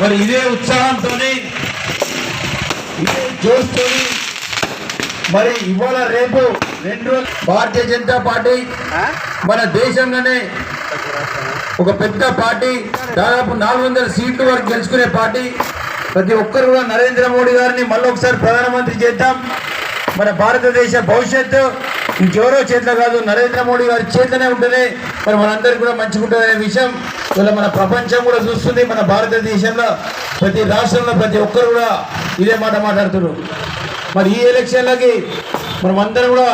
మరి ఇదే ఉత్సాహంతో ఇదే జోష్తో మరి ఇవాళ రేపు రెండు భారతీయ జనతా పార్టీ మన దేశంలోనే ఒక పెద్ద పార్టీ దాదాపు నాలుగు వందల సీట్లు వరకు గెలుచుకునే పార్టీ. ప్రతి ఒక్కరు కూడా నరేంద్ర మోడీ గారిని మళ్ళీ ఒకసారి ప్రధానమంత్రి చేద్దాం. మన భారతదేశ భవిష్యత్తు ఇంకెవరో చేతిలో కాదు నరేంద్ర మోడీ గారి చేతిలోనే ఉంటుంది మరి మనందరికీ కూడా మంచిగా ఉంటుంది అనే విషయం. ఇలా మన ప్రపంచం కూడా చూస్తుంది మన భారతదేశంలో ప్రతి రాష్ట్రంలో ప్రతి ఒక్కరు కూడా ఇదే మాట మాట్లాడుతున్నారు. మరి ఈ ఎలక్షన్లకి మనం అందరం కూడా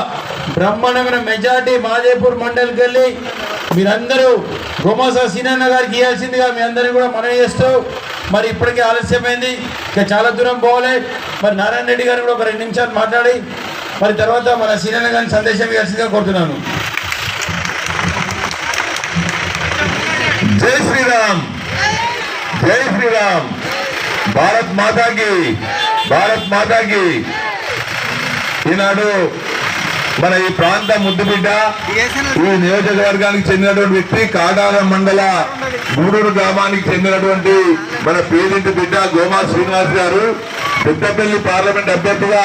బ్రహ్మాండమైన మెజార్టీ మాదేపూర్ మండలికి వెళ్ళి మీరందరూ గోమాసా సీనన్న గారికి ఇవ్వాల్సిందిగా మీ అందరినీ కూడా మనం చేస్తూ మరి ఇప్పటికే ఆలస్యమైంది ఇంకా చాలా దూరం పోవాలి. మరి నారాయణ రెడ్డి గారు కూడా ఒక రెండు నిమిషాలు మాట్లాడి మరి తర్వాత మన సీనన్న గారిని సందేశం ఇవ్వాల్సిందిగా కోరుతున్నాను. జై శ్రీరామ్. జై శ్రీరామ్. భారత్ మాతాకి భారత్ మాతాకి. ఈనాడు మన ఈ ప్రాంత ముద్దుబిడ్డ ఈ నియోజకవర్గానికి చెందినటువంటి వ్యక్తి కాడాల మండల గూడూరు గ్రామానికి చెందినటువంటి మన పేరింటి బిడ్డ గోమా శ్రీనివాస్ గారు పెద్దపల్లి పార్లమెంట్ అభ్యర్థిగా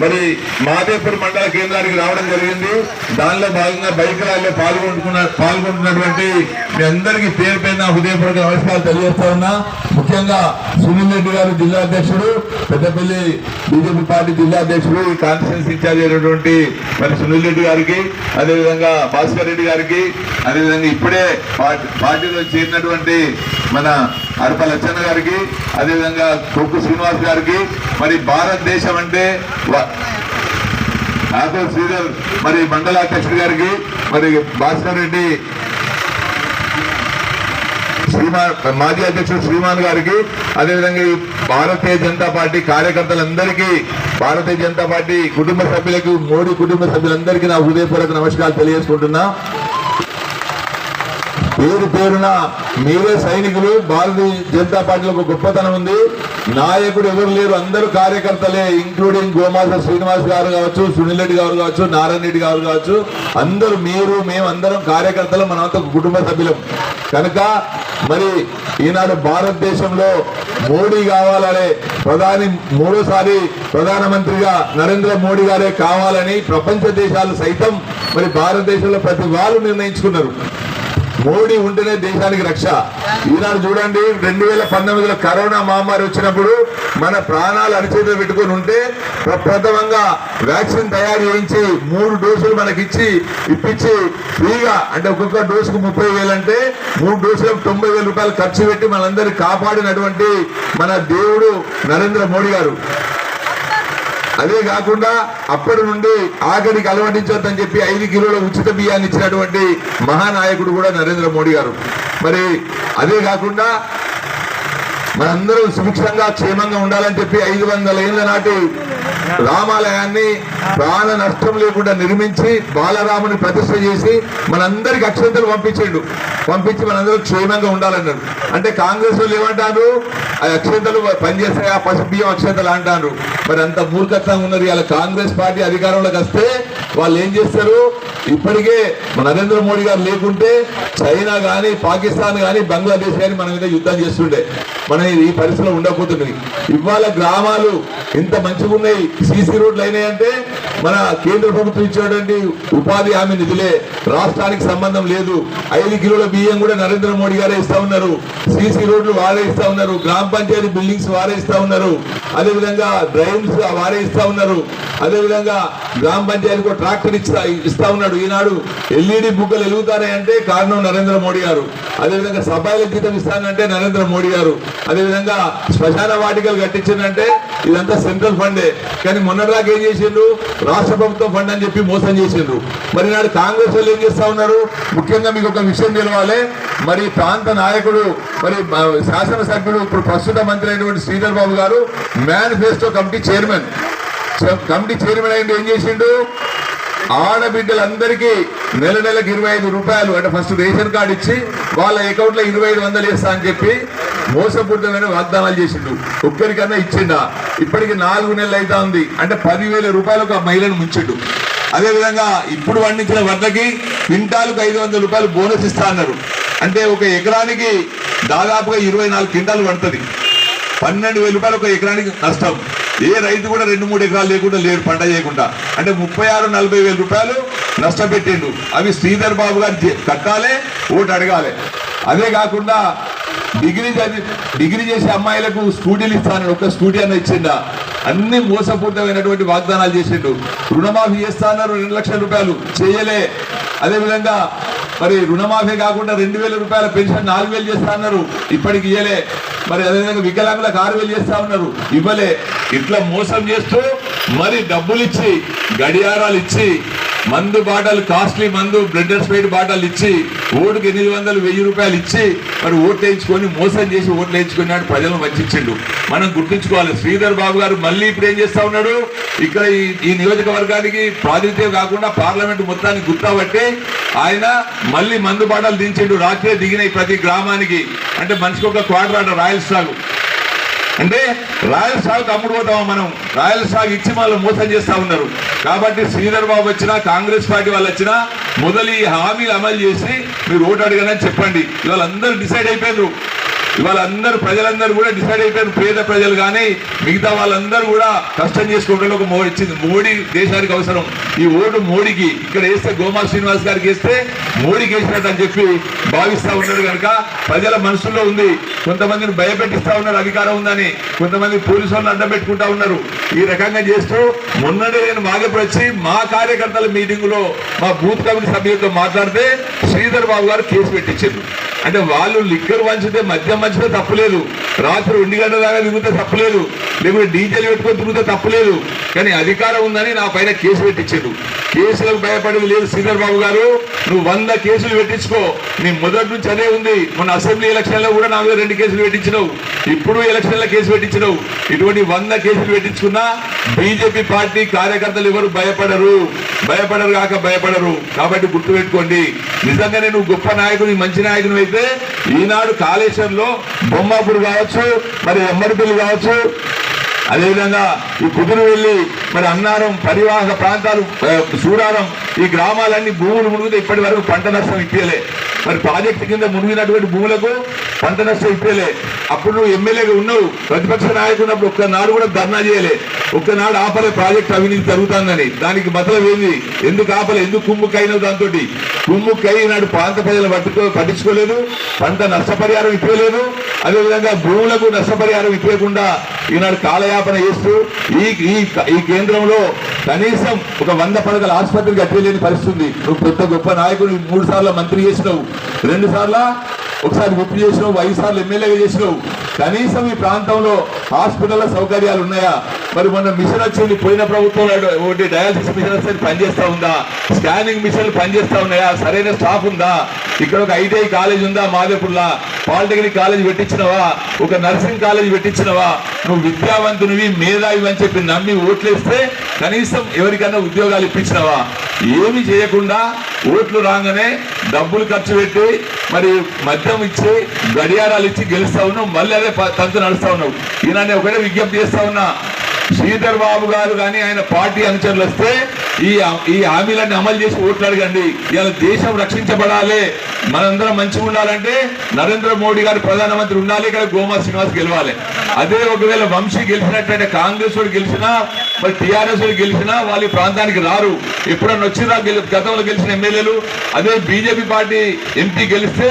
మరి మాదేపూర్ మండల కేంద్రానికి రావడం జరిగింది. దానిలో భాగంగా బైక్ ర్యాలీలో పాల్గొంటున్న పాల్గొంటున్నటువంటి మీ అందరికీ పేరు పైన హృదయపూర్వక నమస్కారాలు తెలియజేస్తా ఉన్నా. ముఖ్యంగా సునీల్ రెడ్డి గారు జిల్లా అధ్యక్షుడు పెద్దపల్లి బీజేపీ పార్టీ జిల్లా అధ్యక్షుడు ఈ కాన్ఫరెన్స్ ఇన్ఛార్జ్ అయినటువంటి మరి సునీల్ రెడ్డి గారికి అదేవిధంగా భాస్కర్ రెడ్డి గారికి అదేవిధంగా ఇప్పుడే పార్టీలో చేరినటువంటి మన అరప లచ్చన్న గారికి అదేవిధంగా కొక్కు శ్రీనివాస్ గారికి మరి భారతదేశం అంటే వ- శ్రీధర్ మరి మండల అధ్యక్షుడి గారికి మరి భాస్కర్ రెడ్డి శ్రీమాన్ మాజీ అధ్యక్షుడు శ్రీమాన్ గారికి అదేవిధంగా ఈ భారతీయ జనతా పార్టీ కార్యకర్తలందరికీ భారతీయ జనతా పార్టీ కుటుంబ సభ్యులకు మోడీ కుటుంబ సభ్యులందరికీ నా హృదయపూర్వక నమస్కారాలు తెలియజేసుకుంటున్నా. పేరు పేరున మీరే సైనికులు భారతీయ జనతా పార్టీలో ఒక గొప్పతనం ఉంది. నాయకుడు ఎవరు లేరు అందరూ కార్యకర్తలే ఇంక్లూడింగ్ గోమాస శ్రీనివాస్ గారు కావచ్చు సునీల్ రెడ్డి గారు కావచ్చు నారాయణ రెడ్డి గారు కావచ్చు. అందరూ మీరు మేము అందరం కార్యకర్తలు మనమంతా కుటుంబ సభ్యులం. కనుక మరి ఈనాడు భారతదేశంలో మోడీ కావాలనే ప్రధాని మూడోసారి ప్రధానమంత్రిగా నరేంద్ర మోడీ గారే కావాలని ప్రపంచ దేశాలు సైతం మరి భారతదేశంలో ప్రతి వాళ్ళు నిర్ణయించుకున్నారు. మోడీ ఉంటేనే దేశానికి రక్ష. ఈనాడు చూడండి రెండు వేల పంతొమ్మిదిలో కరోనా మహమ్మారి వచ్చినప్పుడు మన ప్రాణాలు అరిచేతులు పెట్టుకొని ఉంటే ప్రప్రథమంగా వ్యాక్సిన్ తయారు చేయించి మూడు డోసులు మనకిచ్చి ఇప్పించి ఫ్రీగా అంటే ఒక్కొక్క డోసుకు ముప్పై అంటే మూడు డోసులకు తొంభై వేల రూపాయలు ఖర్చు పెట్టి మనందరినీ కాపాడినటువంటి మన దేవుడు నరేంద్ర మోడీ గారు. అదే కాకుండా అప్పటి నుండి ఆఖరికి అలవడించొద్దని చెప్పి ఐదు కిలోల ఉచిత బియ్యాన్ని ఇచ్చినటువంటి మహానాయకుడు కూడా నరేంద్ర మోడీ గారు. మరి అదే కాకుండా మనందరం సుభిక్షంగా క్షేమంగా ఉండాలని చెప్పి ఐదు వందల ఏళ్ళ నాటి రామాలయాన్ని ప్రాణ నష్టం లేకుండా నిర్మించి బాలరాముని ప్రతిష్ట చేసి మనందరికి అక్షంతలు పంపించిండు. పంపించి మనందరూ క్షేమంగా ఉండాలన్నారు అంటే కాంగ్రెస్ వాళ్ళు ఏమంటారు ఆ అక్షంతలు పనిచేస్తాయి? ఆ పసుపు బియ్యం అక్షంతలు అంటారు. మరి అంత మూర్ఖత్వంగా ఉన్నారు ఇలా కాంగ్రెస్ పార్టీ అధికారంలోకి వస్తే వాళ్ళు ఏం చేస్తారు? ఇప్పటికే నరేంద్ర మోడీ గారు లేకుంటే చైనా కానీ పాకిస్తాన్ కానీ బంగ్లాదేశ్ కానీ మన మీద యుద్ధం చేస్తుండే. మనం ఈ పరిస్థితిలో ఉండకపోతుంది ఇవాళ గ్రామాలు ఇంత మంచిగా ఉన్నాయి. సీసీ రోడ్లు అయినాయంటే మన కేంద్ర ప్రభుత్వం ఇచ్చేటువంటి ఉపాధి హామీ నిధులే. రాష్ట్రానికి సంబంధం లేదు. ఐదు కిలోల బియ్యం కూడా నరేంద్ర మోడీ గారే ఇస్తా ఉన్నారు. సీసీ రోడ్లు వారే ఇస్తా ఉన్నారు. గ్రామ పంచాయతీ బిల్డింగ్స్ వారే ఇస్తా ఉన్నారు. అదేవిధంగా డ్రైన్స్ వారే ఇస్తా ఉన్నారు. అదేవిధంగా గ్రామ పంచాయతీకి ట్రాక్టర్ ఇస్తా ఇస్తా ఉన్నాడు. ఈనాడు ఎల్ఈడి బుగ్గలు వెలుగుతాయి అంటే కారణం నరేంద్ర మోడీ గారు. అదేవిధంగా సభాయిల జీతం ఇస్తానంటే నరేంద్ర మోడీ గారు. అదేవిధంగా శ్మశాన వాటికలు కట్టించిందంటే ఇదంతా సెంట్రల్ ఫండే. కానీ మొన్నటిదాకా ఏం చేసిండ్రు? రాష్ట్ర ప్రభుత్వం ఫండ్ అని చెప్పి మోసం చేసిండ్రు. మరి నాడు కాంగ్రెస్ వాళ్ళు ఏం చేస్తా ఉన్నారు? ముఖ్యంగా మీకు ఒక విషయం తెలవాలి మరి ప్రాంత నాయకుడు మరి శాసనసభ్యుడు ఇప్పుడు ప్రస్తుత మంత్రి అయినటువంటి శ్రీధర్ బాబు గారు manifesto committee chairman. Committee chairman అయింది ఏం చేసిండు? ఆడబిడ్డలందరికీ నెల నెలకు ఇరవై ఐదు రూపాయలు అంటే ఫస్ట్ రేషన్ కార్డు ఇచ్చి వాళ్ళ అకౌంట్లో ఇరవై ఐదు వందలు ఇస్తా అని చెప్పి మోసపూరితమైన వాగ్దానాలు చేసిండు. ఒక్కరికన్నా ఇచ్చిండా? ఇప్పటికి నాలుగు నెలలు అయితా ఉంది. అంటే పదివేల రూపాయలకు ఆ మహిళను ముంచిండు. అదేవిధంగా ఇప్పుడు పండించిన వడ్లకి క్వింటాలకు ఐదు వందల రూపాయలు బోనస్ ఇస్తా అన్నారు. అంటే ఒక ఎకరానికి దాదాపుగా ఇరవై నాలుగు క్వింటాలు పడుతుంది పన్నెండు వేల రూపాయలు ఒక ఎకరానికి నష్టం. ఏ రైతు కూడా రెండు మూడు ఎకరాలు లేకుండా లేడు పంట చేయకుండా. అంటే ముప్పై ఆరు నలభై వేల రూపాయలు నష్టపెట్టిండు అవి శ్రీధర్ బాబు గారు కట్టాలి ఓటు అడగాలి. అదే కాకుండా డిగ్రీ చదివి డిగ్రీ చేసే అమ్మాయిలకు స్కూటీలు ఇస్తానని ఒక స్కూటీ అన్న ఇచ్చిండా? అన్ని మోసపూరితమైనటువంటి వాగ్దానాలు చేసిండు. రుణమాఫీ చేస్తా అన్నారు రెండు లక్షల రూపాయలు. చేయలే. అదేవిధంగా మరి రుణమాఫీ కాకుండా రెండు వేల రూపాయల పెన్షన్ నాలుగు వేలు చేస్తా అన్నారు. ఇప్పటికి ఇయ్యలే. మరి అదేవిధంగా వికలాంగులకు ఆరు వేలు చేస్తా ఉన్నారు ఇవ్వలే. ఇట్లా మోసం చేస్తూ మరి డబ్బులు ఇచ్చి గడియారాలు ఇచ్చి మందు బాటలు కాస్ట్లీ మందు బ్లడ్ అండ్ స్పైడ్ బాటలు ఇచ్చి ఓటుకు ఎనిమిది వందలు వెయ్యి రూపాయలు ఇచ్చి మరి ఓట్లు వేయించుకొని మోసం చేసి ఓట్లు వేయించుకున్నాడు ప్రజలను వంచిండు. మనం గుర్తుంచుకోవాలి శ్రీధర్ బాబు గారు మళ్ళీ ఇప్పుడు ఏం చేస్తా ఉన్నాడు? ఇక్కడ ఈ ఈ నియోజకవర్గానికి ప్రాతినిధ్యం కాకుండా పార్లమెంట్ మొత్తానికి గుర్తాబట్టి ఆయన మళ్ళీ మందు బాటలు దించిండు రాత్రే దిగినాయి ప్రతి గ్రామానికి. అంటే మనిషికి ఒక క్వార్టర్ ఆట రాయల్ అంటే రాయల్ స్టాక్ అమ్ముడు పోతామా మనం? రాయల్ సాగు ఇచ్చి వాళ్ళు మోసం చేస్తా ఉన్నారు. కాబట్టి శ్రీధర్ బాబు వచ్చినా కాంగ్రెస్ పార్టీ వాళ్ళు వచ్చినా మొదలు ఈ హామీలు అమలు చేసి మీరు ఓటు అడగనని చెప్పండి. ఇవాళ అందరూ డిసైడ్ అయిపోయారు ఇవాళ ప్రజలందరూ కూడా డిసైడ్ అయిపోయారు. పేద ప్రజలు కానీ మిగతా వాళ్ళందరూ కూడా కష్టం చేసుకోవడం ఒక మోడీ ఇచ్చింది. మోడీ దేశానికి అవసరం. ఈ ఓటు మోడీకి. ఇక్కడ వేస్తే గోమా శ్రీనివాస్ గారికి వేస్తే మోడీకి వేసినట్టు అని చెప్పి భావిస్తా ఉన్నారు కనుక ప్రజల మనసులో ఉంది. కొంతమందిని భయపెట్టిస్తా ఉన్నారు అధికారం ఉందని. కొంతమంది పోలీసు వాళ్ళని అడ్డం పెట్టుకుంటా ఉన్నారు. ఈ రకంగా చేస్తూ మొన్ననే నేను మాగప్పుడు వచ్చి మా కార్యకర్తల మీటింగ్లో మా బూత్ కమిటీ సభ్యులతో మాట్లాడితే శ్రీధర్ బాబు గారు కేసు పెట్టించారు. అంటే వాళ్ళు లిక్కర్ వంచితే మద్యం వంచితే తప్పులేదు. రాత్రి రెండు గంటల దాకా తిరిగితే తప్పులేదు. లేకుంటే డీజిల్ పెట్టుకొని తిరిగితే తప్పులేదు. కానీ అధికారం ఉందని నా పైన కేసు పెట్టించాడు. కేసులకు భయపడేది లేదు శ్రీధర్ బాబు గారు. నువ్వు వంద కేసులు పెట్టించుకో. నీ మొదటి నుంచి అదే ఉంది. మన అసెంబ్లీ ఎలక్షన్లో కూడా నా మీద రెండు కేసులు పెట్టించినావు. ఇప్పుడు ఎలక్షన్లో కేసు పెట్టించినావు. ఇటువంటి వంద కేసులు పెట్టించుకున్నా బీజేపీ పార్టీ కార్యకర్తలు ఎవరు భయపడరు. భయపడరు కాక భయపడరు. కాబట్టి గుర్తుపెట్టుకోండి నిజంగానే నువ్వు గొప్ప నాయకుడు మంచి నాయకుడు అయితే ఈనాడు కాళేశ్వరంలో బొమ్మాపూర్ కావచ్చు మరి ఎమ్మడిపల్లి కావచ్చు అదేవిధంగా ఈ కుదురు వెళ్ళి మరి అన్నారం పరివాహక ప్రాంతాలు సూడారం ఈ గ్రామాలన్నీ భూములు మునిగితే ఇప్పటి వరకు పంట నష్టం ఇప్పలే. మరి ప్రాజెక్టు కింద మునిగినటువంటి భూములకు పంట నష్టం ఇప్పలే. అప్పుడు నువ్వు ఎమ్మెల్యేగా ఉన్నావు ప్రతిపక్ష నాయకున్నప్పుడు ఒక్కనాడు కూడా ధర్నా చేయలే. ఒక్కనాడు ఆపలే ప్రాజెక్ట్ అవినీతి జరుగుతుందని. దానికి మతలం ఏంది? ఎందుకు ఆపలే? ఎందుకు కుమ్ముకైనవు దాంతో కుమ్ముకై నాడు ప్రాంత ప్రజలు పట్టుకో పట్టించుకోలేదు పంట నష్టపరిహారం ఇప్పలేదు. అదేవిధంగా భూములకు నష్టపరిహారం ఇప్పకుండా ఈనాడు కాలయాపన చేస్తూ ఈ ఈ కేంద్రంలో కనీసం ఒక వంద పడకల ఆసుపత్రి అట్టలేని పరిస్థితి ఉంది. నువ్వు పెద్ద గొప్ప నాయకుడు మూడు సార్లు మంత్రి చేసినావు రెండు సార్లు ఒకసారి గుర్తు చేసినావు ఐదు సార్లు ఎమ్మెల్యేగా చేసినావు. కనీసం ఈ ప్రాంతంలో హాస్పిటల్ సౌకర్యాలు ఉన్నాయా? మరి మొన్న మిషన్ వచ్చింది పోయిన ప్రభుత్వంలో ఒకటి డయాలసిస్ మిషన్ వస్తే పనిచేస్తా ఉందా? స్కానింగ్ మిషన్లు పనిచేస్తా ఉన్నాయా? సరైన స్టాఫ్ ఉందా? ఇక్కడ ఒక ఐటీఐ కాలేజ్ ఉందా మాదేపుర్లా? Polytechnic college పెట్టించినవా? ఒక నర్సింగ్ కాలేజ్ పెట్టించినవా? నువ్వు విద్యావంతునివి మేధావి అని చెప్పి నమ్మి ఓట్లేస్తే కనీసం ఎవరికైనా ఉద్యోగాలు ఇప్పించినవా? ఏమి చేయకుండా ఓట్లు రాగానే డబ్బులు ఖర్చు పెట్టి మరి మద్యం ఇచ్చి గడియారాలు ఇచ్చి గెలుస్తా ఉన్నావు మళ్ళీ అదే తంతు నడుస్తా ఉన్నావు. ఈయన ఒకటే విజ్ఞప్తి చేస్తా ఉన్నా. శ్రీధర్ బాబు గారు కానీ ఆయన పార్టీ అనుచరులు వస్తే ఈ ఈ హామీలన్నీ అమలు చేసి ఓట్లు అడగండి ఇవాళ దేశం రక్షించబడాలి. మనందరం మంచిగా ఉండాలంటే నరేంద్ర మోడీ గారు ప్రధానమంత్రి ఉండాలి ఇక్కడ గోమా శ్రీనివాస్ గెలవాలి. అదే ఒకవేళ వంశీ గెలిచినట్టయితే కాంగ్రెస్ వాడు గెలిచినా మరి టీఆర్ఎస్ వాడు గెలిచినా వాళ్ళు ప్రాంతానికి రారు. ఎప్పుడన్నా వచ్చినా గతంలో గెలిచిన ఎమ్మెల్యేలు? అదే బీజేపీ పార్టీ ఎంపీ గెలిస్తే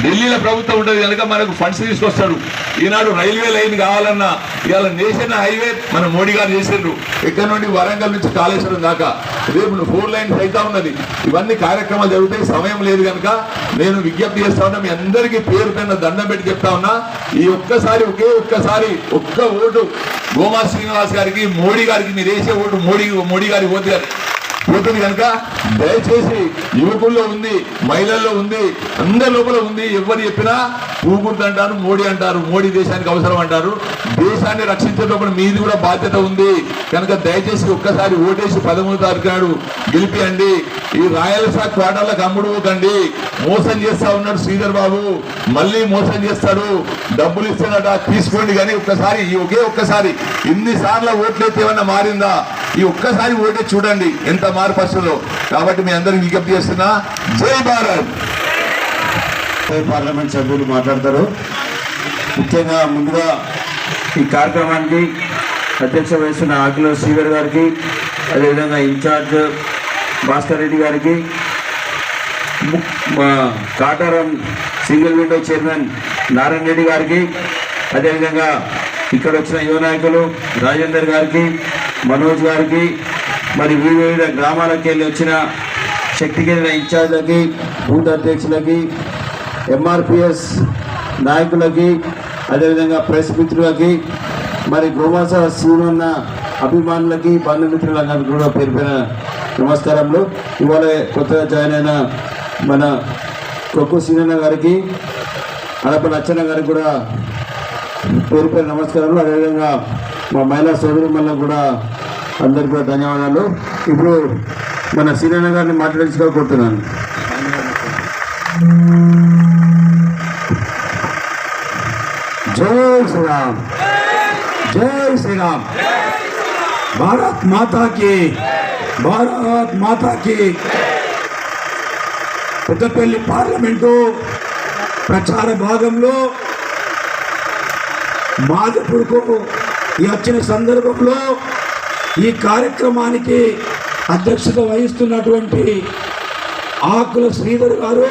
ఢిల్లీలో ప్రభుత్వం ఉంటుంది కనుక మనకు ఫండ్స్ తీసుకొస్తాడు ఈనాడు రైల్వే లైన్ కావాలన్నా ఇవాళ నేషనల్ హైవే మన మోడీ గారు చేసిండ్రు. ఇక్కడ నుండి? వరంగల్ నుంచి కాళేశ్వరం దాకా. రేపు ఫోర్ లైన్స్ అయితే ఉన్నది. ఇవన్నీ కార్యక్రమాలు జరుగుతాయి సమయం లేదు కనుక నేను విజ్ఞప్తి చేస్తా ఉన్నా మీ అందరికీ పేరు పైన దండం పెట్టి చెప్తా ఉన్నా ఈ ఒక్కసారి ఒకే ఒక్కసారి ఒక్క ఓటు గోమా శ్రీనివాస్ గారికి మోడీ గారికి మీరు వేసే ఓటు మోడీ మోడీ గారి ఓటు గారికి పోతుంది కనుక దయచేసి యువకుల్లో ఉంది మహిళల్లో ఉంది అందరి లోపల ఉంది ఎవరు చెప్పినా పూగుర్తు అంటారు మోడీ అంటారు మోడీ దేశానికి అవసరం అంటారు. దేశాన్ని రక్షించేటప్పుడు మీది కూడా బాధ్యత ఉంది. కనుక దయచేసి ఒక్కసారి ఓటేసి పదమూడు తారీఖు నాడు గెలిపియండి. ఈ రాయలసీమ క్వార్టర్లకు అమ్ముడుకోకండి మోసం చేస్తా ఉన్నాడు శ్రీధర్ బాబు. మళ్ళీ మోసం చేస్తాడు. డబ్బులు ఇస్తాడట తీసుకోండి కానీ ఒక్కసారి ఒకే ఒక్కసారి ఇన్నిసార్లు ఓట్లు ఓట్లయితే ఏమన్నా మారిందా? ఈ ఒక్కసారి ఓటే చూడండి ఎంత మార్పు వస్తుందో. కాబట్టి మీ అందరికి విజ్ఞప్తి చేస్తున్నా జై భారత్. పార్లమెంట్ సభ్యులు మాట్లాడతారు? ముఖ్యంగా ముందుగా ఈ కార్యక్రమానికి అధ్యక్ష వహిస్తున్న ఆకుల శ్రీవర్ గారికి అదేవిధంగా ఇన్ఛార్జ్ భాస్కర్ రెడ్డి గారికి మా Kataram single window chairman Narayana Reddy గారికి అదేవిధంగా ఇక్కడ వచ్చిన యువ నాయకులు రాజేందర్ గారికి మనోజ్ గారికి మరి వివిధ గ్రామాలకు వెళ్ళి వచ్చిన శక్తి కేంద్ర ఇన్ఛార్జ్లకి బూత్ అధ్యక్షులకి ఎంఆర్పిఎస్ నాయకులకి అదేవిధంగా ప్రెస్ మిత్రులకి మరి గోమాస సీనున్న అభిమానులకి బంధుమిత్రులందరికీ కూడా పేరు పైన నమస్కారములు. ఇవాళ కొత్తగా జాయిన్ అయిన మన కొక్కు సీనన్న గారికి అడప లచ్చన్న గారికి కూడా పేరు పైన నమస్కారాలు అదేవిధంగా మా మహిళా సోదరి కూడా అందరికీ కూడా ధన్యవాదాలు. ఇప్పుడు మన సీనన్న గారిని మాట్లాడించుకోకుంటున్నాను జై శ్రీరామ్. జై శ్రీరామ్. భారత్ మాతాకి భారత్ మాతాకి. పెద్దపల్లి పార్లమెంటు ప్రచార భాగంలో మాధపుడుకు ఈ వచ్చిన సందర్భంలో ఈ కార్యక్రమానికి అధ్యక్షత వహిస్తున్నటువంటి ఆకుల శ్రీధర్ గారు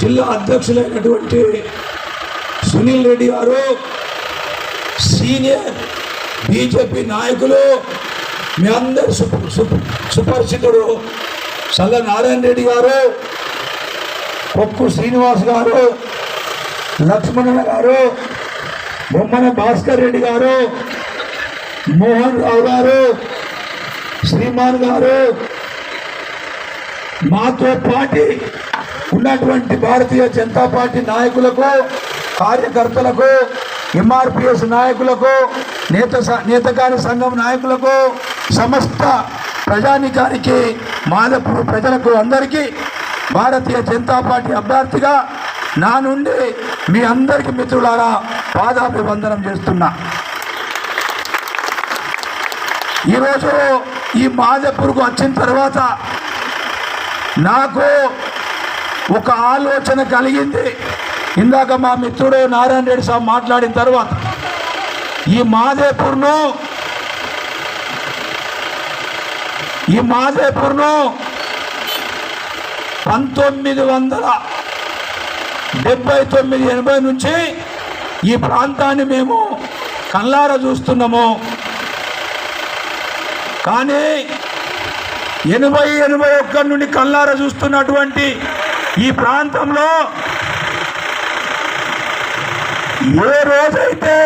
జిల్లా అధ్యక్షులైనటువంటి సునీల్ రెడ్డి గారు సీనియర్ బీజేపీ నాయకులు మీ అందరు సుప- సుప- సుపరిచితుడు సల్ల నారాయణ రెడ్డి గారు కొక్కు శ్రీనివాస్ గారు లక్ష్మణ గారు బొమ్మన భాస్కర్ రెడ్డి గారు మోహన్ రావు గారు శ్రీమాన్ గారు మాతో పాటి ఉన్నటువంటి భారతీయ జనతా పార్టీ నాయకులకు కార్యకర్తలకు ఎంఆర్పిఎస్ నాయకులకు నేత స- నేతకారి సంఘం నాయకులకు సమస్త ప్రజానికానికి మాదపురు ప్రజలకు అందరికీ భారతీయ జనతా పార్టీ అభ్యర్థిగా నా నుండి మీ అందరికీ మిత్రులారా పాదాభివందనం చేస్తున్నా. ఈరోజు ఈ మాదపూర్కు వచ్చిన తర్వాత నాకు ఒక ఆలోచన కలిగింది. ఇందాక మా మిత్రుడు నారాయణ రెడ్డి సాబ్ మాట్లాడిన తర్వాత ఈ మాదేపూర్ను ఈ మాదేపూర్ను పంతొమ్మిది వందల డెబ్బై తొమ్మిది ఎనభై నుంచి ఈ ప్రాంతాన్ని మేము కళ్ళార చూస్తున్నాము. కానీ ఎనభై ఎనభై ఒక్కడి నుండి కళ్ళార చూస్తున్నటువంటి ఈ ప్రాంతంలో ఏ రోజైతే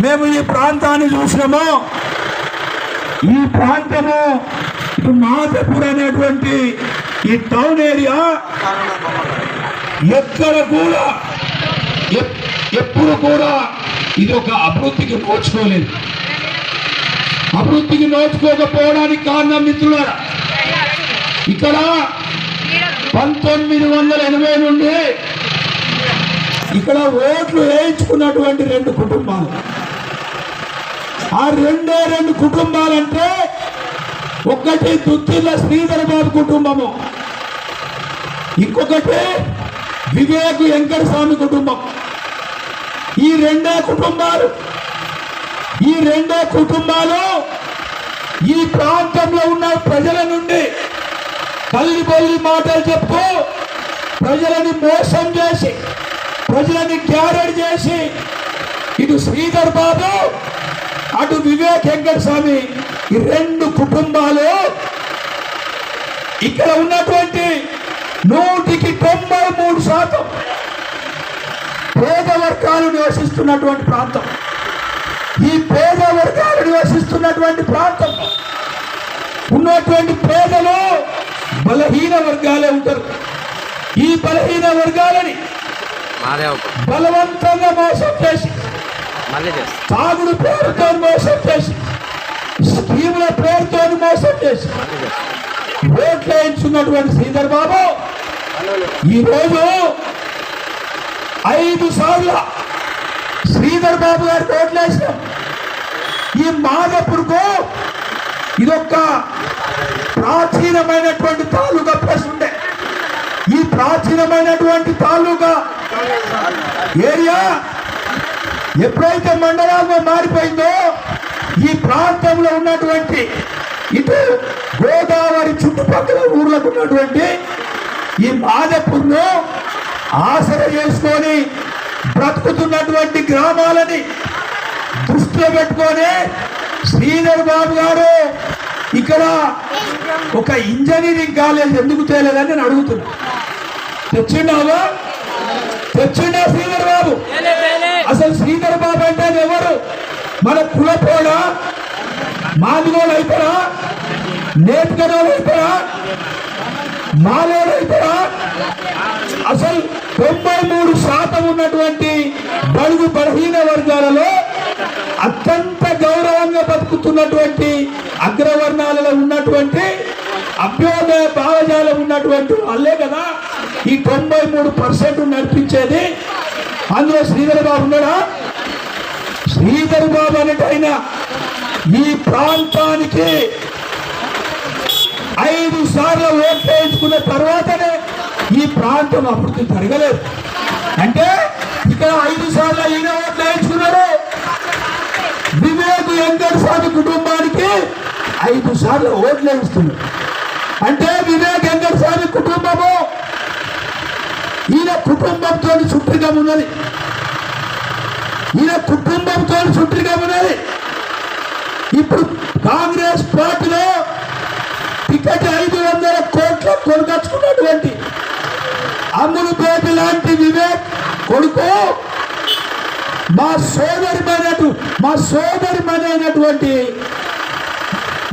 మేము ఈ ప్రాంతాన్ని చూసినామో ఈ ప్రాంతము ఇప్పుడు మాధపూర్ అనేటువంటి ఈ టౌన్ ఏరియా ఎక్కడ కూడా ఎప్పుడు కూడా ఇది ఒక అభివృద్ధికి నోచుకోలేదు. అభివృద్ధికి నోచుకోకపోవడానికి కారణం మిత్రులారా ఇక్కడ పంతొమ్మిది వందల ఎనభై నుండి ఇక్కడ ఓట్లు వేయించుకున్నటువంటి రెండు కుటుంబాలు. ఆ రెండే రెండు కుటుంబాలంటే ఒకటి దుత్తిల్ల శ్రీధర్ బాబు కుటుంబము ఇంకొకటి వివేక్ వెంకటస్వామి కుటుంబం. ఈ రెండే కుటుంబాలు. ఈ రెండే కుటుంబాలు ఈ ప్రాంతంలో ఉన్న ప్రజల నుండి పల్లి పల్లి మాటలు చెప్తూ ప్రజలని మోసం చేసి ప్రజలని క్యారెడ్ చేసి ఇటు శ్రీధర్ బాబు అటు వివేక్ వెంకట స్వామి ఈ రెండు కుటుంబాలు ఇక్కడ ఉన్నటువంటి నూటికి తొంభై మూడు శాతం పేద వర్గాలు నివసిస్తున్నటువంటి ప్రాంతం. ఈ పేద వర్గాలు నివసిస్తున్నటువంటి ప్రాంతం. ఉన్నటువంటి పేదలు బలహీన వర్గాలే ఉంటారు. ఈ బలహీన వర్గాలని బలవంతంగా మోసం చేసి తాగుడు పేరుతో మోసం చేసి స్కీముల పేరుతో మోసం చేసి ఓట్లు వేయించున్నటువంటి శ్రీధర్ బాబు ఈరోజు ఐదు సార్లు శ్రీధర్ బాబు గారు ఓట్లు ఈ మాధపురుకు ఇదొక ప్రాచీనమైనటువంటి తాలూకా ప్లేస్ ఉండే. ఈ ప్రాచీనమైనటువంటి తాలూకా ఏరియా ఎప్పుడైతే మండలాల్లో మారిపోయిందో ఈ ప్రాంతంలో ఉన్నటువంటి ఇటు గోదావరి చుట్టుపక్కల ఊర్లకు ఉన్నటువంటి ఈ మాదపుర్ను ఆసర చేసుకొని బ్రతుకుతున్నటువంటి గ్రామాలని దృష్టిలో పెట్టుకొని శ్రీధర్ బాబు గారు ఇక్కడ ఒక ఇంజనీరింగ్ కాలేజ్ ఎందుకు తేలేదని నేను అడుగుతున్నా. తెచ్చిండావా? తెచ్చిండా శ్రీధర్ బాబు? అసలు శ్రీధర్ బాబు అంటే ఎవరు? మన కులపోడ మాదిగోడు అయిపోరా? నేతగడోలు అయిపోరా? మాలోడు అయిపోరా? అసలు తొంభై మూడు శాతం ఉన్నటువంటి బడుగు బలహీన వర్గాలలో అత్యంత గౌరవంగా బతుకుతున్నటువంటి అగ్రవర్ణాలలో ఉన్నటువంటి అభ్యోదయ భావజాలం ఉన్నటువంటి వాళ్ళే కదా ఈ తొంభై మూడు పర్సెంట్ నడిపించేది. అందులో శ్రీధర్ బాబు ఉన్నాడా? శ్రీధర్ బాబు ఆయన ఈ ప్రాంతానికి ఐదు సార్లు ఓట్లు వేయించుకున్న తర్వాతనే ఈ ప్రాంతం అభివృద్ధి జరగలేదు. అంటే ఇక్కడ ఐదు సార్లు ఈయన ఓట్లు వేయించుకున్నారు. వివేక్ వెంకట స్వామి కుటుంబానికి ఐదు సార్లు ఓట్లు వేయిస్తున్నారు. అంటే వివేక్ వెంకట స్వామి కుటుంబము ఈయన కుటుంబంతో చుట్టిగా ఉన్నది. ఈయన కుటుంబంతో చుట్టిగా ఉన్నది. ఇప్పుడు కాంగ్రెస్ పార్టీలో టికెట్ ఐదు వందల కోట్ల కొనుకొచ్చుకున్నటువంటి అమ్ములు పేట లాంటి వివేక్ కొడుకు. మా సోదరి అయినటు మా సోదరి అయినటువంటి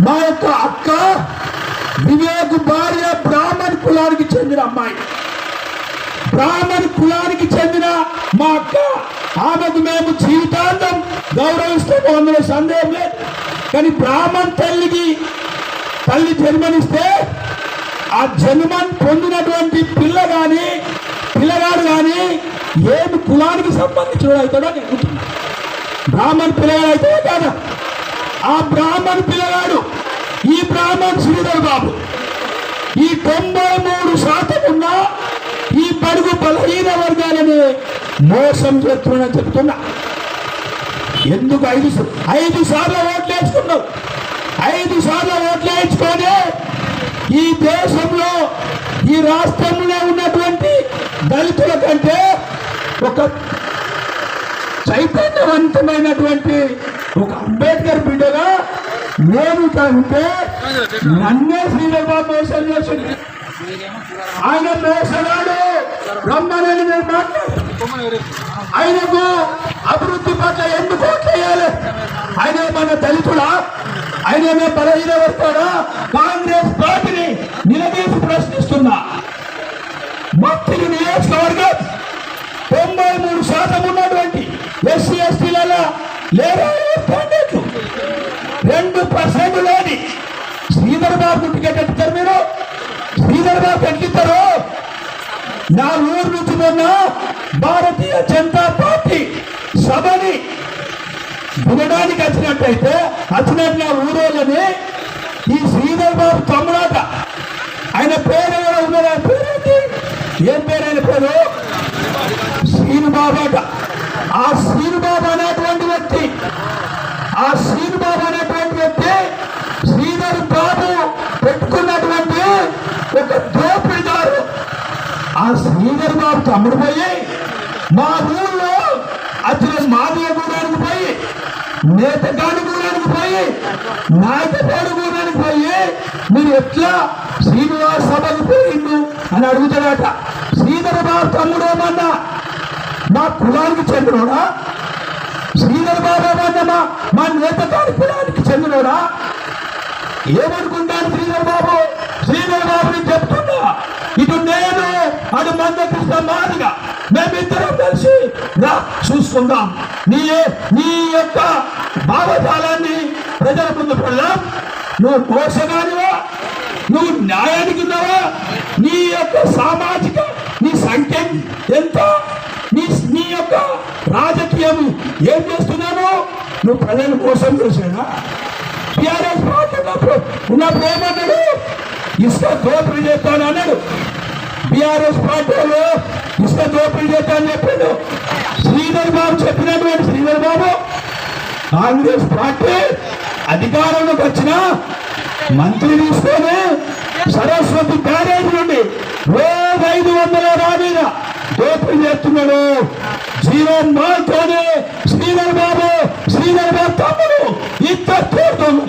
మా యొక్క అక్క వివేక్ భార్య బ్రాహ్మణ్ కులానికి చెందిన అమ్మాయి. బ్రాహ్మణ్ కులానికి చెందిన మా అక్క. ఆమెకు మేము జీవితాంతం గౌరవిస్తాము అందులో సందేహం లేదు. కానీ బ్రాహ్మణ్ తల్లికి తల్లి జన్మనిస్తే ఆ జన్మన్ పొందినటువంటి పిల్ల గాని పిల్లగాడు గాని ఏమి కులానికి సంబంధించిన అవుతాడో నేను బ్రాహ్మణ్ పిల్లగాడు అయితే కాదా? ఆ బ్రాహ్మణ్ పిల్లగాడు ఈ బ్రాహ్మణ్ శ్రీధర్ బాబు ఈ తొంభై మూడు శాతం ఉన్న ఈ పరుగు బలహీన వర్గాలని మోసం చేస్తున్నానని చెప్తున్నా. ఎందుకు ఐదు ఐదు సార్లు ఓట్లు వేసుకున్నావు? ఐదు సార్లు ఓట్లు వేయించుకొని ఈ దేశంలో ఈ రాష్ట్రంలో ఉన్నటువంటి దళితుల కంటే ఒక చైతన్యవంతమైనటువంటి ఒక అంబేద్కర్ బిడ్డగా నేను కంటే ఉంటే నన్నే శ్రీధర్ చేసింది ఆయన మోసగాడు బ్రహ్మలేని నేను మాట్లాడు ఆయనకు అభివృద్ధి పట్ల ఎందుకు చేయాలి? ఆయన మన దళితుడా? ఆయన ఏమే బలహీన వస్తాడా కాంగ్రెస్ పార్టీని నిలదీసి ప్రశ్నిస్తున్నా. మత్తులు నియోజకవర్గం తొంభై మూడు శాతం ఉన్నటువంటి ఎస్సీ ఎస్టీలలో లేదా రెండు పర్సెంట్ లేని శ్రీధర్ బాబు టికెట్ ఎత్తుతారు మీరు. శ్రీధర్ బాబు నా ఊరు నుంచి మొన్న భారతీయ జనతా పార్టీ సభని వినడానికి వచ్చినట్టయితే వచ్చినట్టు నా ఊరోళ్ళని ఈ శ్రీధర్ బాబు తమ్ముడాట. ఆయన పేరు ఎవరో పేరేంటి? ఏం పేరు ఆయన పేరు? శ్రీనుబాబు అట. ఆ శ్రీనుబాబు అనేటువంటి వ్యక్తి ఆ శ్రీనుబాబు అనేటువంటి వ్యక్తి శ్రీధర్ బాబు పెట్టుకున్నటువంటి ఒక దోపిడిదారు. ఆ శ్రీధర్ బాబు అమ్ముడుపోయి మా ఊళ్ళో అతను మాదిగ గూడానికి పోయి నేతగాడి గూడానికి పోయి నాయకపాడు గూడానికి పోయి మీరు ఎట్లా శ్రీనివాస్ సభకు పోయిండు అని అడుగుతాడట. శ్రీధర్ బాబు తమ్ముడేమన్నా మా కులానికి చెందినోడా? శ్రీధర్ బాబు ఏమన్నా మా మా నేతగాడి కులానికి చెందినోడా? ఏమనుకుంటాను శ్రీధర్ బాబు? శ్రీధర్ చెప్తున్నా ఇటు నేను అటు మందకృష్ణ మాదిగా. మేమిద్దరం కలిసి రా చూసుకుందాం. నీ నీ యొక్క భావజాలాన్ని ప్రజల ముందు పెడదాం. నువ్వు మోసగానివా? నువ్వు న్యాయానికి ఉన్నావా? నీ యొక్క సామాజిక నీ సంఖ్య ఎంత? నీ నీ యొక్క రాజకీయం ఏం చేస్తున్నావు? నువ్వు ప్రజల కోసం చేసాడా టీఆర్ఎస్ పార్టీ ఉన్నప్పుడు ఉన్నప్పుడు ఏమన్నాడు ఇసుక దోపిడీ చేస్తాను అన్నాడు. బీఆర్ఎస్ పార్టీలో ఇసుక దోపిడీ చేస్తాను చెప్పిండు. శ్రీధర్ బాబు చెప్పినటువంటి శ్రీధర్ బాబు కాంగ్రెస్ పార్టీ అధికారంలోకి వచ్చిన మంత్రి తీసుకొని సరస్వతి బ్యారేజ్ నుండి రోజు ఐదు వందల రాబీగా దోపిడీ చేస్తున్నాడు. జీవన్ మాల్తోనే శ్రీధర్ బాబు శ్రీధర్ బాబు తమ్ముడు. ఇద్దరు తోడుతోడు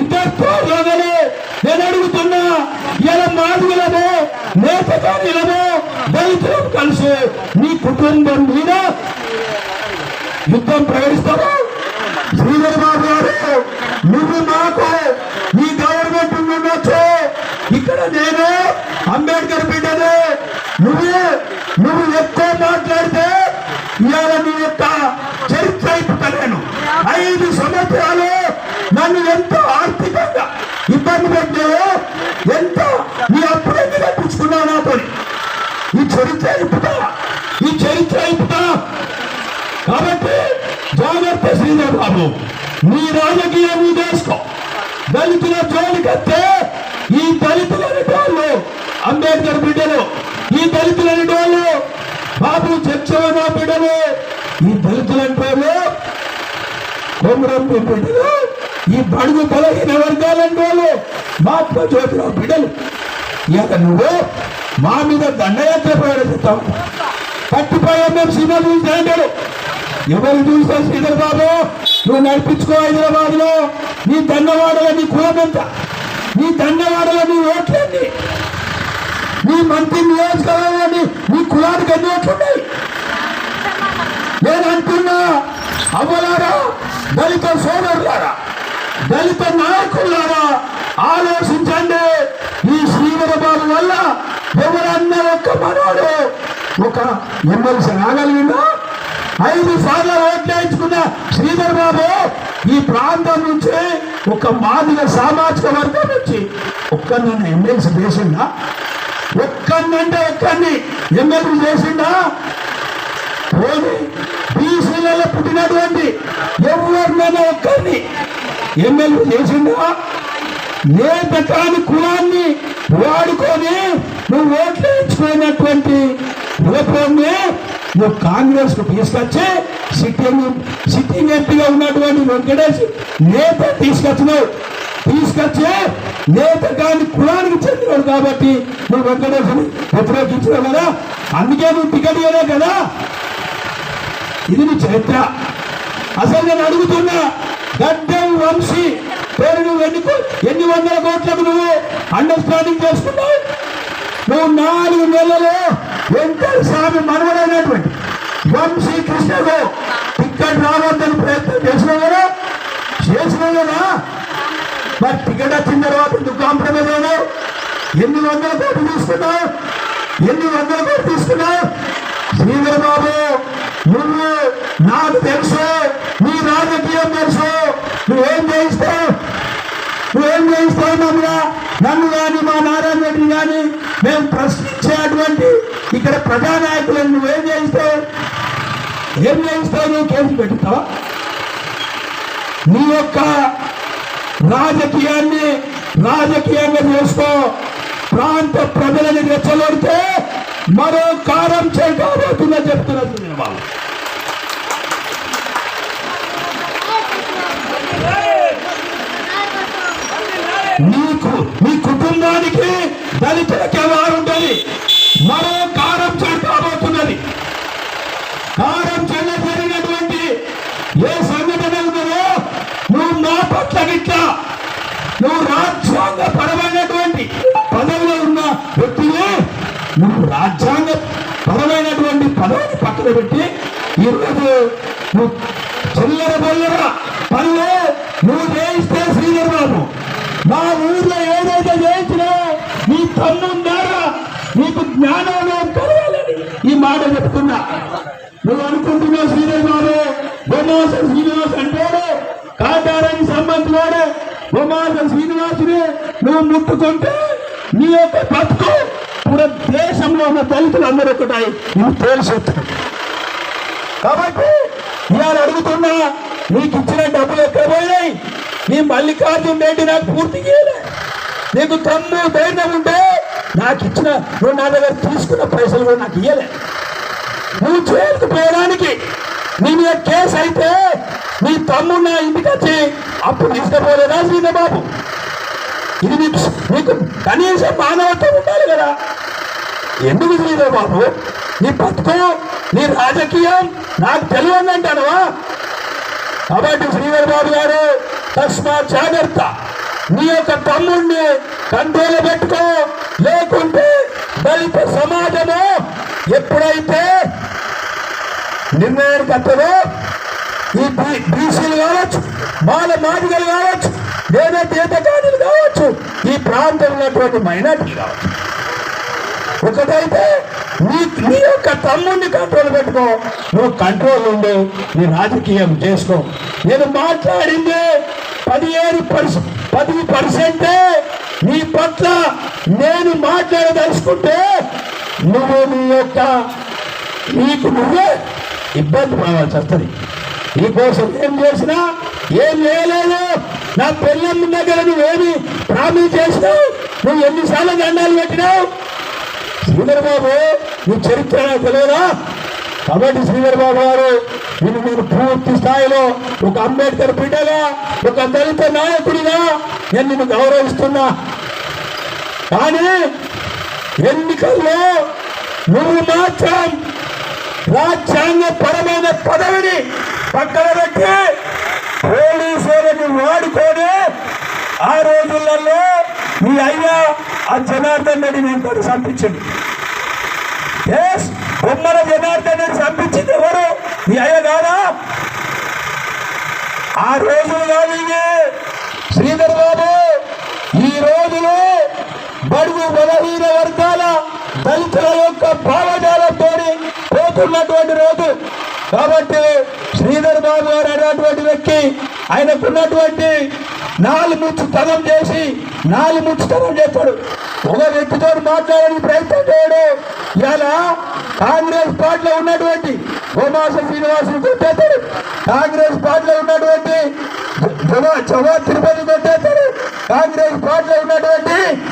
ఇద్దరు నేను అడుగుతున్నా ఇలా మాదిగలము నేతకారులము దళితులను కలిసి మీ కుటుంబం మీద యుద్ధం ప్రకటిస్తాము. శ్రీధర్ బాబు గారు నువ్వు మాకు ఈ గవర్నమెంట్ ఉండొచ్చు ఇక్కడ నేను అంబేద్కర్ బిడ్డను. నువ్వు నువ్వు ఎక్కువ మాట్లాడితే ఇవాళ నీ యొక్క చరిత్ర అయిపోతాను ఐదు సంవత్సరాలు నన్ను ఎంతో ఇబ్బంది పెట్టావో ఎంత నీ అప్పుడన్నీ కట్టించుకున్నావు పని ఈ చరిత్ర అయిపోతా ఈ చరిత్ర అయిపోతా కాబట్టి జాగ్రత్త శ్రీధర్ బాబు. నీ రాజకీయం నువ్వు చేసుకో. దళితుల జోలికత్తే ఈ దళితులని వాళ్ళు అంబేద్కర్ బిడ్డలు ఈ దళితులని వాళ్ళు బాబు చచ్చవన బిడ్డలు? ఈ దళితులని వాళ్ళు కొమరం బిడ్డలు ఈ బడుగు బలహీన వర్గాలని వాళ్ళు మహాత్మా జ్యోతిరావు బిడ్డలు. ఇక నువ్వు మా మీద దండయాత్ర ప్రయాణిస్తావు పట్టిపోయా మేము సినిమా చూసాడు ఎవరు చూసా శ్రీధర్ బాబు నువ్వు నడిపించుకో హైదరాబాద్లో నీ దండవాడల నీ కులమెంత నీ దండవాడల నీ ఓట్లేండి నీ మంత్రి నియోజకవర్గాన్ని నీ కులానికి ఎన్ని ఓట్లున్నాయి? నేను అంటున్నా అవ్వలారా దళిత సోదరులారా దళిత నాయకులారా ఆలోచించండి. ఈ శ్రీధర బాబు వల్ల ఎవరన్నా ఒక్క మనోడు ఒక ఎమ్మెల్సీ రాగలిగిందా? ఐదు సార్లు ఓట్లేయించుకున్న శ్రీధర్ బాబు ఈ ప్రాంతం నుంచి ఒక మాదిగ సామాజిక వర్గం నుంచి ఒక్కరినన్నా ఎమ్మెల్సీ చేసిందా ఒక్కరినంటే ఒక్కరిని ఎమ్మెల్సీ చేసిందా పోనీ బీసీలలో పుట్టినటువంటి ఎవరినైనా ఒక్కరిని ఎమ్మెల్యే చేసిందా నే కాని కులాన్ని వాడుకొని నువ్వు ఓట్లు ఇచ్చుకున్నటువంటి కులపోన్ని నువ్వు కాంగ్రెస్కు తీసుకొచ్చి సిట్టింగ్ సిట్టింగ్ ఎంపీగా ఉన్నటువంటి వెంకటేష్ నేత తీసుకొచ్చినావు. తీసుకొచ్చి నేత కాని కులానికి చెందినాడు కాబట్టి నువ్వు వెంకటేశ్వరి వ్యతిరేకించినావు కదా? అందుకే నువ్వు టికెట్ ఇవ్వలే కదా? ఇది నీ చరిత్ర. అసలు నేను అడుగుతున్నా గడ్డం వంశీ పేరు నువ్వు ఎన్ని ఎన్ని వందల కోట్లకు నువ్వు అండర్స్టాండింగ్ చేసుకున్నావు? నువ్వు నాలుగు నెలలు వెంకట స్వామి మనవడైనటువంటి వంశీ కృష్ణకు టికెట్ రావద్దని ప్రయత్నం చేసినావు కదా? చేసినావు కదా? మరి టికెట్ వచ్చిన తర్వాత నువ్వు కాంప్రమైజ్ అయినావు? ఎన్ని వందల కోట్లు తీసుకున్నావు? ఎన్ని వందల కోట్లు తీసుకున్నావు? శ్రీధర్ బాబు నువ్వు నాకు తెలుసు నీ రాజకీయం తెలుసు. నువ్వేం చేయిస్తావు? నువ్వేం చేయిస్తావు నన్ను నన్ను కానీ మా నారాయణ రెడ్డి కానీ మేము ప్రశ్నించేటువంటి ఇక్కడ ప్రజానాయకులను నువ్వేం చేయిస్తావు? ఏం చేయిస్తావు? నువ్వు కేసు పెట్టుతావా? నీ యొక్క రాజకీయాన్ని రాజకీయంగా చేసుకో ప్రాంత ప్రజలని రెచ్చగొడితే మరో కారం చేయకపోతుందా చెప్తున్నారు నేను వాళ్ళు. నీకు నీ కుటుంబానికి దళితులకి ఎవరు ఉంటుంది. మరో కారం చేయబోతున్నది కారం చెల్ల జరిగినటువంటి ఏ సంఘటన ఉన్నదో నువ్వు నా పట్ల గిట్లా నువ్వు రాజ్యాంగ పరమైనటువంటి పదవిలో ఉన్న వ్యక్తిని నువ్వు రాజ్యాంగ పరమైనటువంటి పదవిని పక్కన పెట్టి ఈరోజు నువ్వు చిల్లర బొల్లర పనులు నువ్వు చేయిస్తే శ్రీధర్ బాబు. మా ఊర్లో ఏదైతే చేయించినా నీ తమ్ముడు నీకు జ్ఞానోదయం కలగాలని ఈ మాట చెప్తున్నా. నువ్వు అనుకుంటున్నావు శ్రీధర్ బాబు బొమ్మాస శ్రీనివాస్ అంటాడు కాటారానికి సంబంధించినాడు బొమ్మాస శ్రీనివాసుని నువ్వు ముట్టుకుంటే నీ యొక్క బతుకు ఇప్పుడు దేశంలో ఉన్న దళితులు అందరూ ఒకటాయి నువ్వు తేల్చొచ్చు కాబట్టి ఇవాళ అడుగుతున్నా నీకు ఇచ్చిన డబ్బులు ఎక్కడ పోయాయి నీ మల్లికార్జున రెడ్డి నాకు పూర్తి చేయలే. నీకు తమ్ము ధైర్యం ఉంటే నాకు ఇచ్చిన నువ్వు నా దగ్గర తీసుకున్న పైసలు కూడా నాకు ఇయ్యలే. నువ్వు జైలుకు పోయడానికి నీ మీద కేసు అయితే నీ తమ్ముడు నా ఇంటికి వచ్చి అప్పు తీసుకుపోలేదా శ్రీధబాబు ఇది నీకు నీకు కనీసం మానవత్వం ఉండాలి కదా. ఎందుకు శ్రీధబాబు నీ బతుకు నీ రాజకీయం నాకు తెలియదంటానవా? కాబట్టి శ్రీధర్ బాబు గారు తస్మాత్ జాగ్రత్త. నీ యొక్క తమ్ముడిని కంట్రోల్ పెట్టుకో. లేకుంటే దళిత సమాజము ఎప్పుడైతే నిర్ణయానికి వస్తుందో ఈ బీసీలు కావచ్చు బాల మాదిగలు కావచ్చు లేదా తీర్థకాదులు కావచ్చు ఈ ప్రాంతంలో ఉన్నటువంటి మైనార్టీలు కావచ్చు. ఒకటైతే నీ నీ యొక్క తమ్ముడిని కంట్రోల్ పెట్టుకో. నువ్వు కంట్రోల్ ఉండు నీ రాజకీయం చేసుకో. నేను మాట్లాడింది పదిహేను పర్సెంట్ పది పర్సెంటే నీ పట్ల నేను మాట్లాడదలుచుకుంటే నువ్వు నీ యొక్క నీకు నువ్వే ఇబ్బంది పడవలసి వస్తుంది. నీకోసం ఏం చేసినా ఏం చేయలేదు. నా పెళ్ళమ్మ దగ్గర నువ్వేమి ప్రామిస్ చేసినావు? నువ్వు ఎన్నిసార్లు దండాలు పెట్టినావు? శ్రీధర్ బాబు నీ చరిత్ర నాకు తెలియదా? కాబట్టి శ్రీధర్ బాబు గారు నేను మీరు పూర్తి స్థాయిలో ఒక అంబేద్కర్ బిడ్డగా ఒక దళిత నాయకుడిగా నేను నిన్ను గౌరవిస్తున్నా. కానీ ఎన్నికల్లో నువ్వు మాత్రం రాజ్యాంగ పరమైన పదవిని పక్కన పెట్టి పోలీసులని వాడుకొని ఆ రోజులలో మీ అయ్యా ఆ జనార్దన్ రెడ్డి నేను తోటి చంపించండి. బొమ్మల జనార్దన్ రెడ్డి చంపించింది ఎవరు? మీ అయ్య కాదా? ఆ రోజులు కాదు ఇవి. శ్రీధర్ బాబు ఈ రోజులు బడుగు బలహీన వర్గాల దళితుల యొక్క భావజాలంతో పోతున్నటువంటి రోజు. కాబట్టి శ్రీధర్ బాబు గారు అనేటువంటి వ్యక్తి ఆయనకున్నటువంటి నాలుగు ముచ్చుతనం చేసి నాలుగు ముచ్చుతనం చేస్తాడు. ఒక వ్యక్తితో మాట్లాడడానికి ప్రయత్నం చేయడు. ఇలా కాంగ్రెస్ పార్టీలో ఉన్నటువంటి గోమాస శ్రీనివాసులు కొట్టేస్తాడు. కాంగ్రెస్ పార్టీలో ఉన్నటువంటి జవా జవా తిరుపతి కొట్టేస్తాడు. కాంగ్రెస్ పార్టీలో ఉన్నటువంటి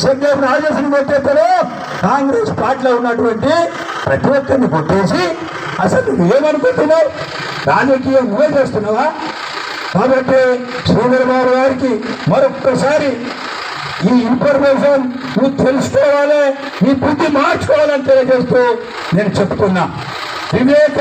సంజయ్ రాజేశ్వరి కొట్టేస్తాడు. కాంగ్రెస్ పార్టీలో ఉన్నటువంటి ప్రతి ఒక్కరిని కొట్టేసి అసలు నువ్వేమనుకుంటున్నావు? రాజకీయం నువ్వే చేస్తున్నావా? కాబట్టి శ్రీధర్ గారికి మరొక్కసారి ఈ ఇన్ఫర్మేషన్ నువ్వు తెలుసుకోవాలి నీ బుద్ధి మార్చుకోవాలని తెలియజేస్తూ నేను చెప్తున్నా. వివేక